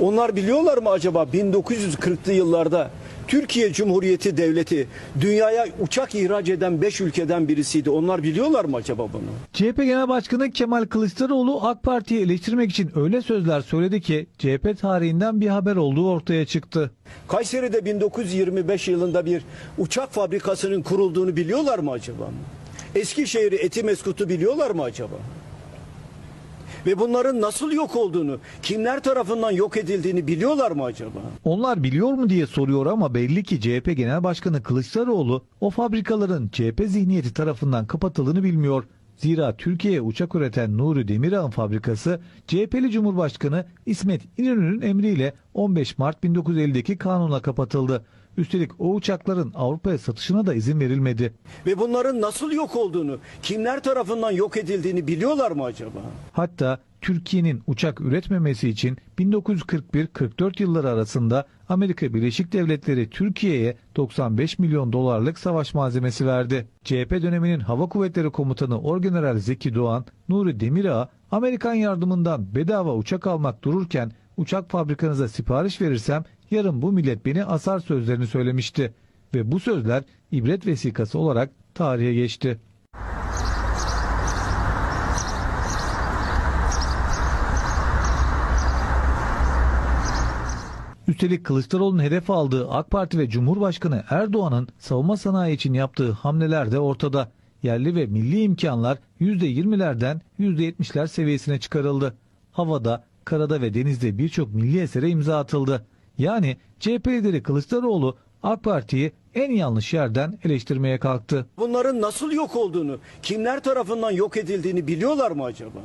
Onlar biliyorlar mı acaba 1940'lı yıllarda Türkiye Cumhuriyeti Devleti dünyaya uçak ihraç eden 5 ülkeden birisiydi. Onlar biliyorlar mı acaba bunu? CHP Genel Başkanı Kemal Kılıçdaroğlu AK Parti'yi eleştirmek için öyle sözler söyledi ki CHP tarihinden bir haber olduğu ortaya çıktı. Kayseri'de 1925 yılında bir uçak fabrikasının kurulduğunu biliyorlar mı acaba? Eskişehir'i Etimeskut'u biliyorlar mı acaba? Ve bunların nasıl yok olduğunu, kimler tarafından yok edildiğini biliyorlar mı acaba? Onlar biliyor mu diye soruyor ama belli ki CHP Genel Başkanı Kılıçdaroğlu o fabrikaların CHP zihniyeti tarafından kapatıldığını bilmiyor. Zira Türkiye'ye uçak üreten Nuri Demirağ'ın fabrikası CHP'li Cumhurbaşkanı İsmet İnönü'nün emriyle 15 Mart 1950'deki kanunla kapatıldı. Üstelik o uçakların Avrupa'ya satışına da izin verilmedi. Ve bunların nasıl yok olduğunu, kimler tarafından yok edildiğini biliyorlar mı acaba? Hatta Türkiye'nin uçak üretmemesi için 1941-44 yılları arasında Amerika Birleşik Devletleri Türkiye'ye 95 milyon dolarlık savaş malzemesi verdi. CHP döneminin Hava Kuvvetleri Komutanı Orgeneral Zeki Doğan, Nuri Demirağ Amerikan yardımından bedava uçak almak dururken uçak fabrikanıza sipariş verirsem yarın bu millet beni asar sözlerini söylemişti. Ve bu sözler ibret vesikası olarak tarihe geçti. Üstelik Kılıçdaroğlu'nun hedef aldığı AK Parti ve Cumhurbaşkanı Erdoğan'ın savunma sanayi için yaptığı hamleler de ortada. Yerli ve milli imkanlar %20'lerden %70'ler seviyesine çıkarıldı. Havada, karada ve denizde birçok milli esere imza atıldı. Yani CHP lideri Kılıçdaroğlu AK Parti'yi en yanlış yerden eleştirmeye kalktı. Bunların nasıl yok olduğunu, kimler tarafından yok edildiğini biliyorlar mı acaba?